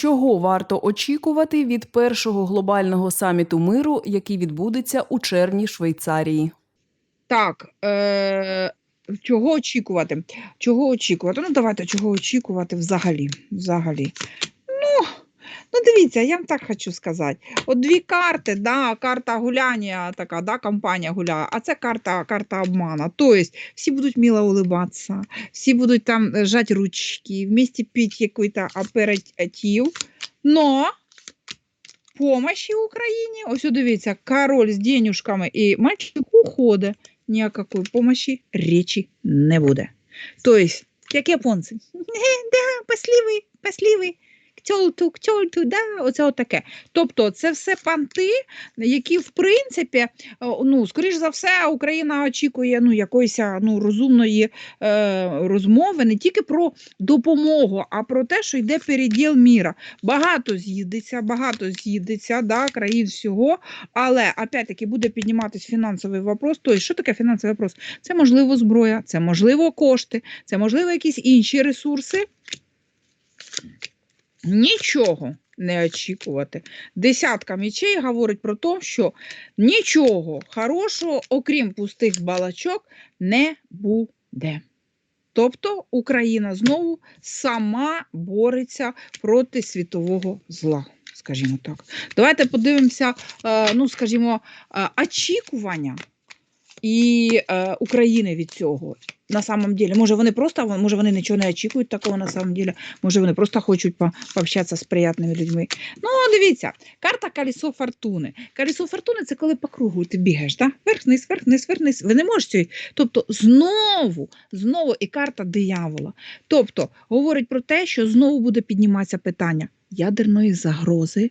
Чого варто очікувати від першого глобального саміту миру, який відбудеться у червні Швейцарії? Так, е, чого очікувати? Чого очікувати? Ну, давайте, чого очікувати взагалі. взагалі. Ну, дивіться, я вам так хочу сказати. От дві карти, да, карта гуляння, така, да, компанія гуляє, а це карта, карта обмана. Тобто всі будуть мило улыбатися, всі будуть там е, жать ручки, вместе пити якийсь аперитив, но помощи Україні, ось дивіться, король з денюжками і мальчик уходить ніякої помощі речі не буде. Тобто, як японці, да, паслівий, паслівий, ктьолту, ктьолту, да, оце отаке. Тобто, це все панти, які, в принципі, ну, скоріш за все, Україна очікує ну, якоїсь ну, розумної е, розмови не тільки про допомогу, а про те, що йде переділ міра. Багато з'їдеться, багато з'їдеться, да, країн всього, але опять-таки буде підніматись фінансовий вопрос. Тобто, що таке фінансовий вопрос? Це можливо зброя, це можливо кошти, це можливо якісь інші ресурси. Нічого не очікувати. Десятка мічей говорить про те, що нічого хорошого, окрім пустих балачок, не буде. Тобто Україна знову сама бореться проти світового зла, скажімо так. Давайте подивимося, е, ну, скажімо, е, очікування і е, України від цього. На самом деле, може вони просто, може вони нічого не очікують такого на самом деле, може вони просто хочуть по- пообщатися з приятними людьми. Ну, дивіться, карта колесо фортуни. Колесо фортуни це коли по кругу ти бігаєш, да? вверх, вниз, вверх, вниз, вверх, вниз. Ви не можете. Тобто знову, знову і карта диявола. Тобто говорить про те, що знову буде підніматися питання ядерної загрози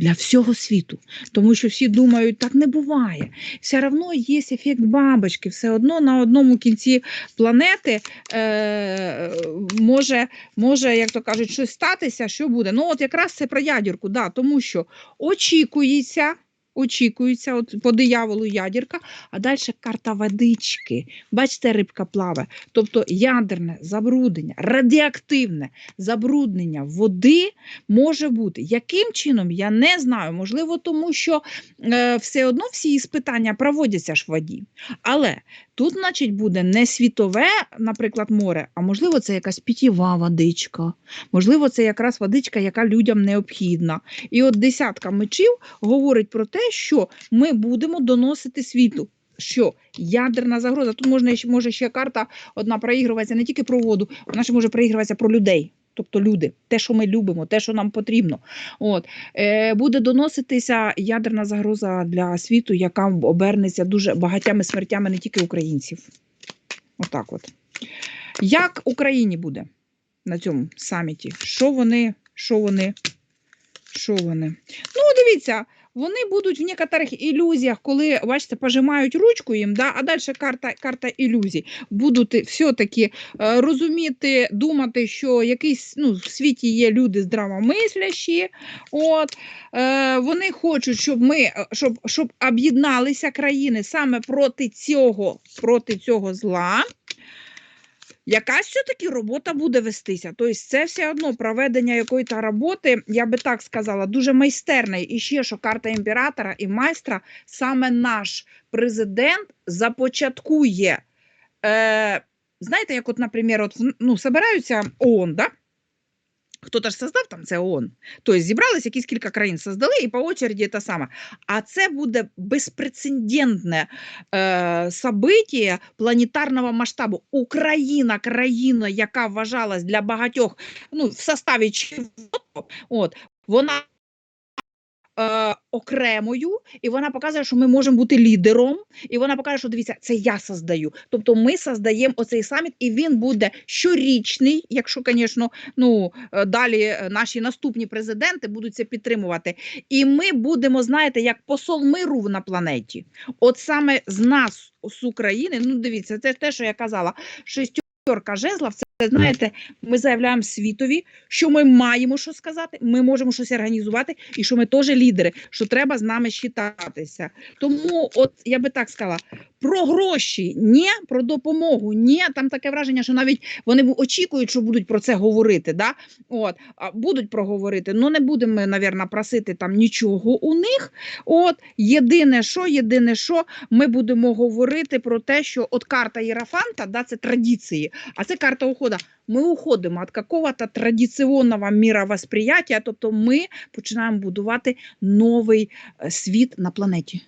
для всього світу. Тому що всі думають, так не буває. Все одно є ефект бабочки, все одно на одному кінці планети е, може, може, як то кажуть, щось статися, що буде. Ну, от якраз це про ядірку, да, тому що очікується. Очікується, от по дияволу ядерка, а далі карта водички. Бачите, рибка плаває. Тобто ядерне забруднення, радіоактивне забруднення води може бути. Яким чином, я не знаю. Можливо, тому що е, все одно всі іспитання проводяться ж в воді. Але тут, значить, буде не світове, наприклад, море, а можливо, це якась питєва водичка. Можливо, це якраз водичка, яка людям необхідна. І от десятка мечів говорить про те, що ми будемо доносити світу. Що ядерна загроза? Тут можна може ще карта одна проігруватися не тільки про воду, вона ще може проігруватися про людей. Тобто люди, те, що ми любимо, те, що нам потрібно. От е, буде доноситися ядерна загроза для світу, яка обернеться дуже багатями смертями не тільки українців. Отак от. Як Україні буде на цьому саміті? Що вони, що вони, що вони? Ну, дивіться, вони будуть в некоторих ілюзіях, коли, бачите, пожимають ручку їм, да, а далі карта, карта ілюзій. Будуть все-таки е, розуміти, думати, що якийсь ну, в світі є люди здравомислящі. От, е, вони хочуть, щоб ми е, щоб, щоб об'єдналися країни саме проти цього, проти цього зла. Якась все-таки робота буде вестися. Тобто це все одно проведення якоїсь роботи, я би так сказала, дуже майстерної. І ще що карта імператора і майстра, саме наш президент започаткує. Е, знаєте, як, от, наприклад, от, ну, собираються ООН, да? Хто-то ж создав там це ООН. Тобто зібрались якісь кілька країн, создали і по очереді те саме. А це буде безпрецедентне е, событие планетарного масштабу. Україна, країна, яка вважалась для багатьох ну, в составі чого, от, вона е, окремою, і вона показує, що ми можемо бути лідером, і вона покаже, що дивіться, це я создаю. Тобто ми создаємо оцей саміт, і він буде щорічний, якщо, звісно, ну, е, далі е, наші наступні президенти будуть це підтримувати. І ми будемо, знаєте, як посол миру на планеті. От саме з нас, з України, ну дивіться, це те, що я казала, шістьорка жезлов, це знаєте, ми заявляємо світові, що ми маємо що сказати, ми можемо щось організувати, і що ми теж лідери, що треба з нами считатися. Тому, от я би так сказала, про гроші, ні, про допомогу, ні. Там таке враження, що навіть вони очікують, що будуть про це говорити. Да? От, будуть проговорити. Ну не будемо, ми, навірно, просити там нічого у них. От єдине, що, єдине, що ми будемо говорити про те, що от карта Єрафанта, да, це традиції, а це карта уходу. Ми уходимо від какого-то традиційного міровосприяття, тобто ми починаємо будувати новий е, світ на планеті.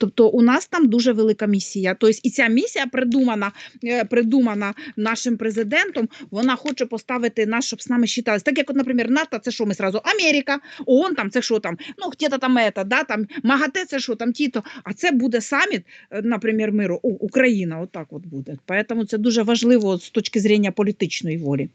Тобто у нас там дуже велика місія. Тобто і ця місія придумана, е, придумана нашим президентом. Вона хоче поставити нас, щоб з нами считались. Так як, от, наприклад, НАТО, це що ми сразу Америка, ООН там це що там, ну где-то там это, да, там МАГАТЕ, це що там тіто. А це буде саміт, е, наприклад, миру. О, Україна, отак от буде. Тому це дуже важливо з точки зрення політичної волі.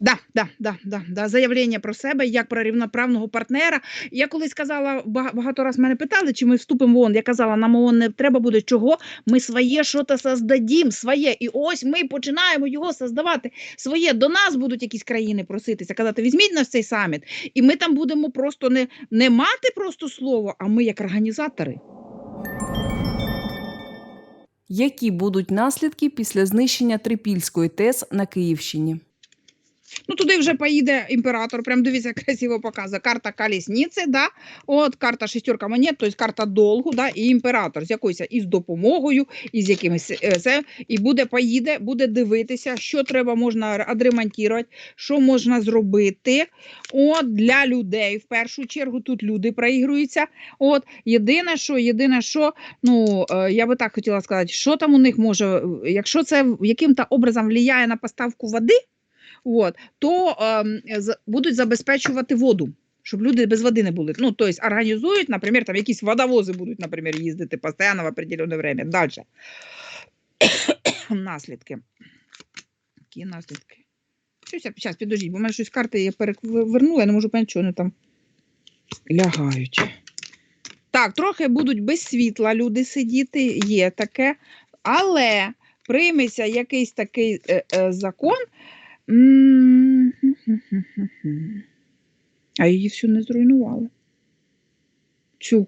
Да, да, да, да, да. Заявлення про себе як про рівноправного партнера. Я колись казала, бага- багато раз мене питали, чи ми вступимо в ООН. Я казала, нам ООН не треба буде чого. Ми своє що-то создадім, своє. І ось ми починаємо його создавати. Своє до нас будуть якісь країни проситися, казати, візьміть нас в цей саміт. І ми там будемо просто не, не мати просто слово, а ми як організатори. Які будуть наслідки після знищення Трипільської ТЕС на Київщині? Ну, туди вже поїде імператор. Прям дивіться, красиво показує. Карта колісниці, да? От карта шестерка монет, тобто карта долгу, да? і імператор з якоюсь із допомогою, із якимось е, це, і буде поїде, буде дивитися, що треба можна відремонтувати, що можна зробити. От для людей в першу чергу тут люди проігруються. От єдине, що єдине, що ну е, я би так хотіла сказати, що там у них може, якщо це яким-то образом впливає на поставку води. От, то з- будуть забезпечувати воду, щоб люди без води не були. Ну, тобто організують, наприклад, там якісь водовози будуть, наприклад, їздити постійно в определенне время. Далі. наслідки. Які наслідки? Щось зараз підождіть, бо в мене щось карти я перевернула, я не можу поняти, що вони там лягають. Так, трохи будуть без світла люди сидіти, є таке, але прийметься якийсь такий е, е, закон. А її всю не зруйнували. Цю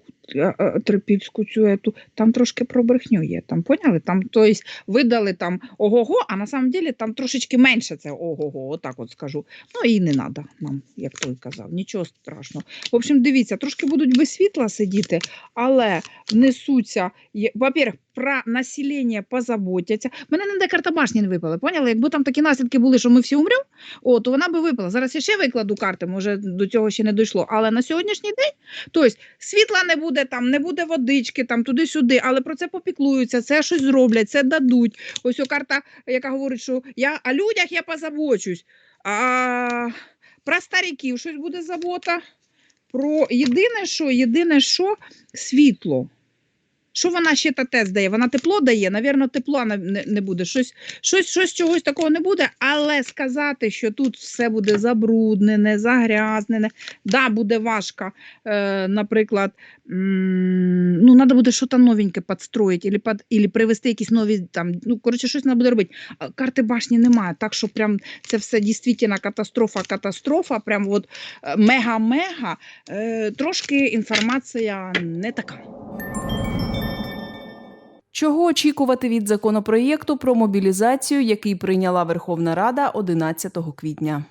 трипільську цю ету, там трошки про брехню є. Там поняли? Там тобто, видали там ого-го, а на самом деле там трошечки менше це ого-го, отак от скажу. Ну і не треба нам, як той казав, нічого страшного. В общем, дивіться, трошки будуть без світла сидіти, але внесуться, є- во-первых, про населення позаботяться. Мене не карта башні не випала, поняли? Якби там такі наслідки були, що ми всі умремо, то вона би випала. Зараз я ще викладу карти, може до цього ще не дійшло. Але на сьогоднішній день, тобто світла не буде там, не буде водички, там туди-сюди, але про це попіклуються, це щось зроблять, це дадуть. Ось о карта, яка говорить, що я о людях я позабочусь. А про стариків щось буде забота. Про єдине, що, єдине, що світло. Що вона ще та тест дає? Вона тепло дає, навірно, тепла не, не, буде. Щось, щось, щось чогось такого не буде, але сказати, що тут все буде забруднене, загрязнене, да, буде важко. Е, наприклад, м, ну, треба буде щось новеньке підстроїти, або, під, або привезти якісь нові, там, ну, коротше, щось треба буде робити. Карти башні немає, так що прям це все дійсно катастрофа, катастрофа, прям от е, мега-мега. Е, трошки інформація не така. Чого очікувати від законопроєкту про мобілізацію, який прийняла Верховна Рада 11 квітня?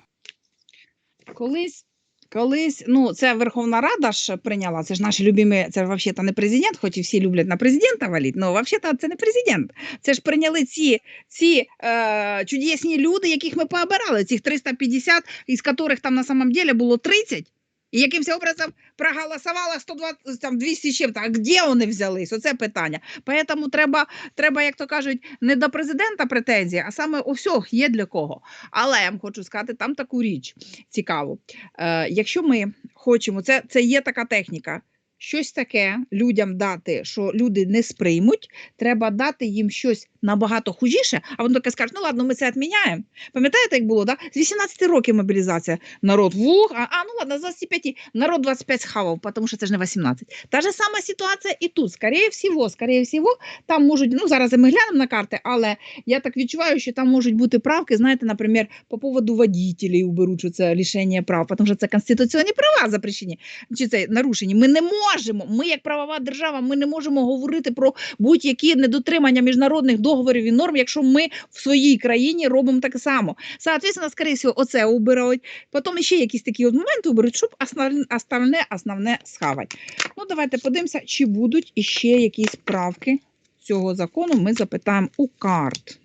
Колись, колись, ну це Верховна Рада ж прийняла, це ж наші любимі, це взагалі не президент, хоч і всі люблять на президента валити, але взагалі це не президент. Це ж прийняли ці, ці е, чудесні люди, яких ми пообирали, цих 350, із яких там на самом деле було 30. І якимось образом проголосувало 120, там 200 чим-то. А де вони взялись? Оце питання. Тому треба, треба, як то кажуть, не до президента претензії, а саме у всіх є для кого. Але я вам хочу сказати, там таку річ цікаву. Е, якщо ми хочемо, це, це є така техніка. Щось таке людям дати, що люди не сприймуть, треба дати їм щось набагато хужіше, а вони таке скажуть, ну ладно, ми це відміняємо. Пам'ятаєте, як було, да? З 18 років мобілізація. Народ вух, а, а ну ладно, з 25, народ 25 схавав, тому що це ж не 18. Та ж сама ситуація і тут. Скоріше всього, скоріше всього, там можуть, ну зараз ми глянемо на карти, але я так відчуваю, що там можуть бути правки, знаєте, наприклад, по поводу водителів уберуть, що це лишення прав, тому що це конституційні права запрещені, чи це нарушені. Ми не можемо, ми як правова держава, ми не можемо говорити про будь-які недотримання міжнародних договорів і норм, якщо ми в своїй країні робимо так само. Соответственно, скоріше всього, оце убирають. Потім ще якісь такі от моменти уберуть, щоб основне, основне схавати. Ну, давайте подивимося, чи будуть іще якісь правки цього закону. Ми запитаємо у карт.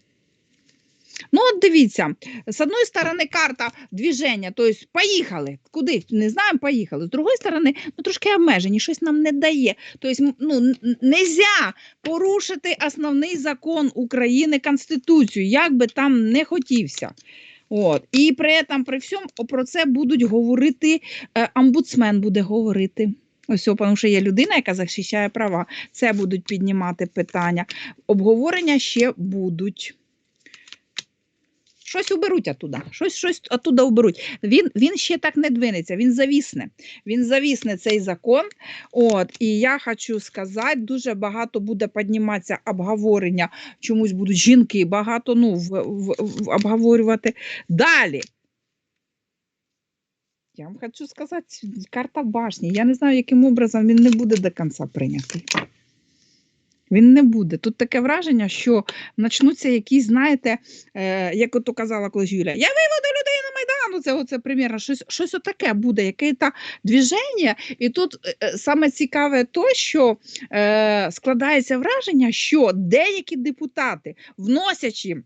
Ну, от дивіться, з одної сторони карта движення, тобто поїхали. Куди? Не знаємо, поїхали. З другої сторони, ну трошки обмежені, щось нам не дає. Тобто, ну, нельзя порушити основний закон України, Конституцію, як би там не хотівся. От. І при этом, при всьому про це будуть говорити, е, омбудсмен буде говорити. Ось, тому що є людина, яка захищає права. Це будуть піднімати питання. Обговорення ще будуть. Щось уберуть оттуда, щось, щось оттуда уберуть. Він, він ще так не двинеться, він завісне. Він завісне цей закон. От, і я хочу сказати, дуже багато буде підніматися обговорення. Чомусь будуть жінки багато ну, в, в, в, обговорювати. Далі. Я вам хочу сказати, карта башні. Я не знаю, яким образом він не буде до кінця прийнятий. Він не буде. Тут таке враження, що почнуться якісь, знаєте, е, як ото казала колись Юля, я виведу людей на Майдан. Ну, Це оце примірно щось, щось отаке буде, яке та движення. І тут е, е, саме цікаве то, що е, складається враження, що деякі депутати, вносячи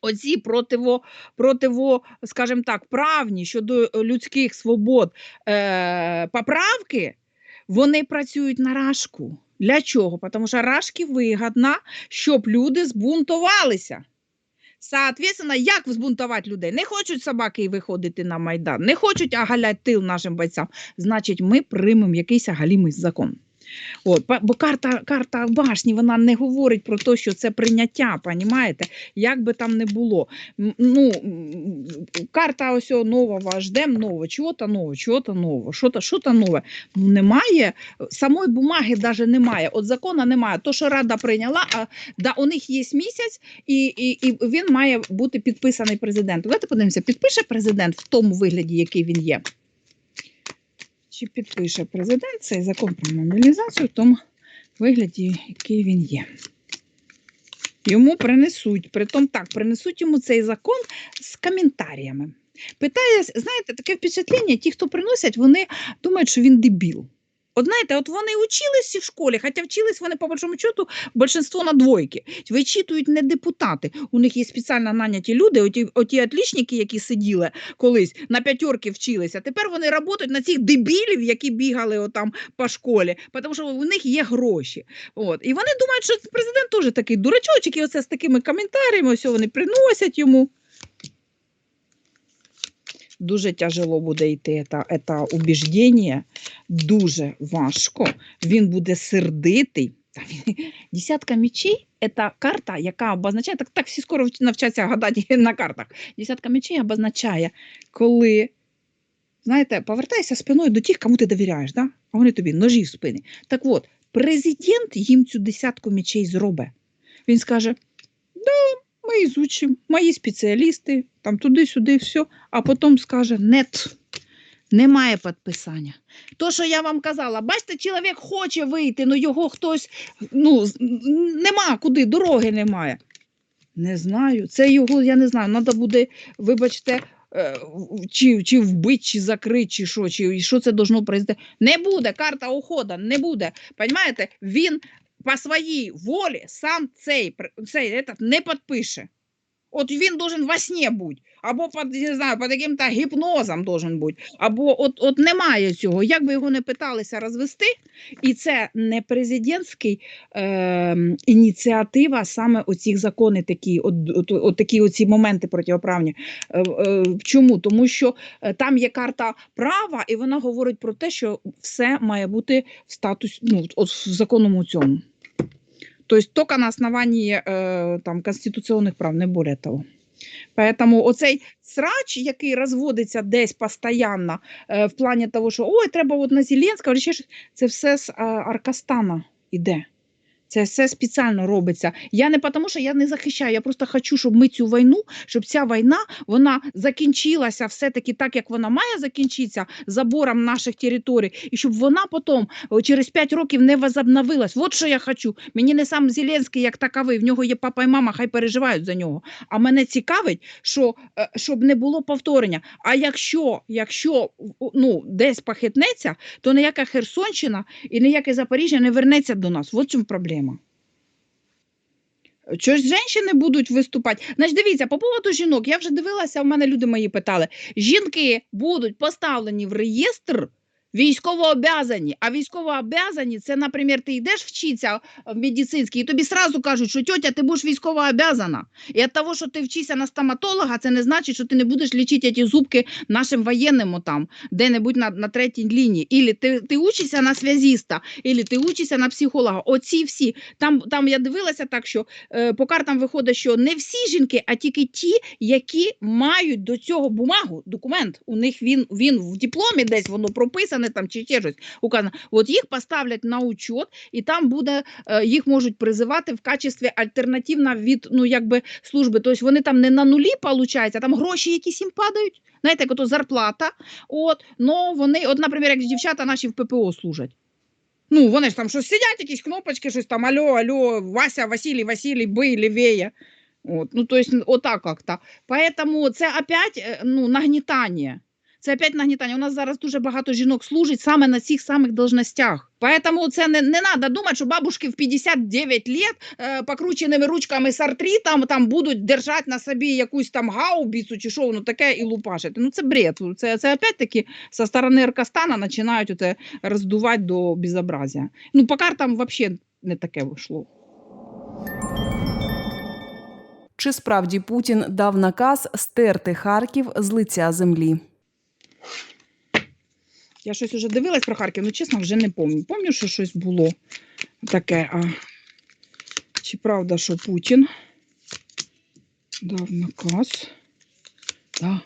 оці противо, противо, скажімо так, правні щодо людських свобод е, поправки, вони працюють на рашку. Для чого? Тому що рашки вигідно, щоб люди збунтувалися. Соответственно, як збунтувати людей? Не хочуть собаки виходити на Майдан, не хочуть агаляти тил нашим бойцям. Значить, ми приймемо якийсь агалімий закон. От, бо карта, карта башні вона не говорить про те, що це прийняття, понімаєте? Як би там не було. Ну, карта ось о, нова, ждем нового, чого-то нового, чого-то нового, що-то нове. Ну, немає, самої бумаги навіть немає. От закону немає. То, що Рада прийняла, а да, у них є місяць, і, і, і він має бути підписаний президентом. Давайте подивимося, підпише президент в тому вигляді, який він є. Чи підпише президент цей закон про мобілізацію в тому вигляді, який він є? Йому принесуть, притом так, принесуть йому цей закон з коментарями. Питає, знаєте, таке впечатлення, ті, хто приносять, вони думають, що він дебіл. От знаєте, от вони учились в школі, хоча вчились вони, по большому счету, більшинство на двойки. Вичитують не депутати. У них є спеціально наняті люди, оті, оті отлічники, які сиділи колись на п'ятерки вчилися. Тепер вони працюють на цих дебілів, які бігали отам по школі, тому що у них є гроші. От. І вони думають, що президент теж такий дурачочок, і оце з такими коментарями, ось вони приносять йому. Дуже тяжело буде йти це, це убіждення, дуже важко. Він буде сердитий. Десятка мечей – це карта, яка обозначає, так, так всі скоро навчаться гадати на картах. Десятка мечей обозначає, коли, знаєте, повертайся спиною до тих, кому ти довіряєш, да? а вони тобі ножі в спини. Так от, президент їм цю десятку мечей зробить. Він скаже: да, ми ізучимо, мої спеціалісти, там туди-сюди, все, а потім скаже: нет, немає підписання. То, що я вам казала, бачите, чоловік хоче вийти, але його хтось, ну, нема куди, дороги немає. Не знаю. Це його, я не знаю, треба буде, вибачте, е, чи, чи вбити, чи закрити, чи що, чи що це должно произойти. Не буде, карта ухода, не буде. Понимаєте, він по своїй волі сам цей, цей этот, не підпише. От він должен во сні бути, або під, не знаю, під яким-то гіпнозом должен бути, або от, от немає цього. Як би його не питалися розвести, і це не президентський е, ініціатива, саме оці закони такі, от, от, от такі оці моменти протиправні. Е, е, чому? Тому що е, там є карта права, і вона говорить про те, що все має бути в статусі, ну, в законному цьому. То есть только на основании э, там, конституционных прав, не более того. Поэтому оцей срач, який розводиться десь постійно, е, в плані того, що ой, треба от на Зеленського, чи ще щось, це все з е, Аркастана іде. Це все спеціально робиться. Я не тому, що я не захищаю, я просто хочу, щоб ми цю війну, щоб ця війна вона закінчилася все-таки так, як вона має закінчитися забором наших територій, і щоб вона потім через 5 років не возобновилась. От що я хочу. Мені не сам Зеленський як таковий, в нього є папа і мама, хай переживають за нього. А мене цікавить, що е, щоб не було повторення. А якщо, якщо ну, десь похитнеться, то ніяка Херсонщина і ніяке Запоріжжя не вернеться до нас. В чому проблема. Чогось жінки будуть виступати. Значить, дивіться, по поводу жінок, я вже дивилася, у мене люди мої питали. Жінки будуть поставлені в реєстр військовообязані. А військовообязані це, наприклад, ти йдеш вчитися в медицинський, і тобі сразу кажуть, що тьотя, ти будеш військовообязана. І від того, що ти вчишся на стоматолога, це не значить, що ти не будеш лічити ці зубки нашим воєнним там, де-небудь на, на третій лінії. Ілі ти, ти учишся на связіста, ілі ти учишся на психолога. Оці всі. Там, там я дивилася так, що е, по картам виходить, що не всі жінки, а тільки ті, які мають до цього бумагу, документ. У них він, він в дипломі десь воно прописане там чи ще щось указано. От їх поставлять на учет, і там буде, е, їх можуть призивати в качестві альтернативна від ну, якби, служби. Тобто вони там не на нулі, виходить, а там гроші якісь їм падають. Знаєте, як ото зарплата. От, но вони, от, наприклад, як дівчата наші в ППО служать. Ну, вони ж там щось сидять, якісь кнопочки, щось там алло, алло, Вася, Василій, Василій, бий, лівеє. От, ну, то есть, отак как-то. Поэтому це опять е, ну, нагнітання. Це опять нагнітання. У нас зараз дуже багато жінок служить саме на цих самих должностях. Поэтому це не, не треба думати, що бабушки в 59 лет е, покрученими ручками сартрі там, будуть держати на собі якусь там гаубіцу чи що воно таке і лупашити. Ну це бред. Це, це опять-таки со сторони Аркастана починають оте роздувати до безобразия. Ну, по картам взагалі не таке вийшло. Чи справді Путін дав наказ стерти Харків з лиця землі? Я щось уже дивилась про Харків, ну чесно, вже не пам'ятаю. Пам'ятаю, що щось було таке. А... Чи правда, що Путін дав наказ? Да.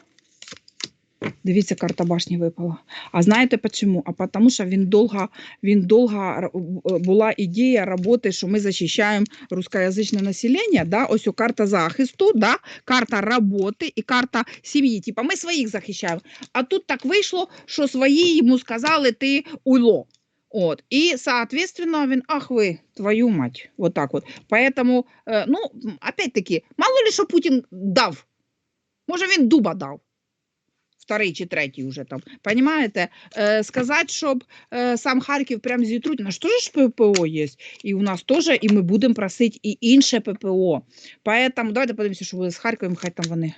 Дивіться, карта башні випала. А знаєте чому? А тому що він довго, він довго б- була ідея роботи, що ми захищаємо русскоязичне населення. Да? Ось о, карта захисту, да? карта роботи і карта сім'ї. Типа ми своїх захищаємо. А тут так вийшло, що свої йому сказали ти уйло. От. І, соответственно, він, ах ви, твою мать, вот так от. Поэтому, е, ну, опять-таки, мало ли, що Путін дав. Може, він дуба дав. Вторий чи третій уже там. Понимаете? Е, сказати, щоб е, сам Харків прям зітруть, у нас теж ППО є. І у нас теж, і ми будемо просити і інше ППО. Поэтому, давайте подивимося, що буде з Харковом, хай там вони.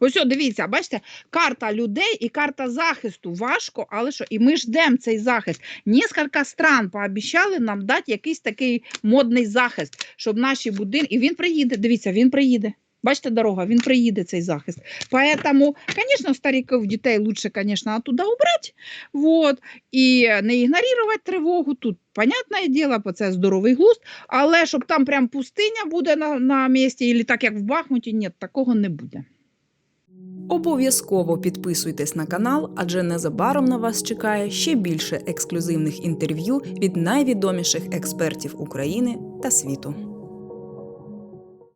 Ось, о, дивіться, бачите, карта людей і карта захисту. Важко, але що? І ми ждемо цей захист. Несколько стран пообіцяли нам дати якийсь такий модний захист, щоб наші будинки. І він приїде. Дивіться, він приїде. Бачите, дорога, він приїде цей захист. Поэтому, конечно, стариків, дітей лучше, конечно, оттуда убрать. Вот. І не ігнорувати тривогу. Тут, понятне діло, бо це здоровий глузд. Але щоб там прям пустиня буде на, на місці, і так як в Бахмуті, ні, такого не буде. Обов'язково підписуйтесь на канал, адже незабаром на вас чекає ще більше ексклюзивних інтерв'ю від найвідоміших експертів України та світу.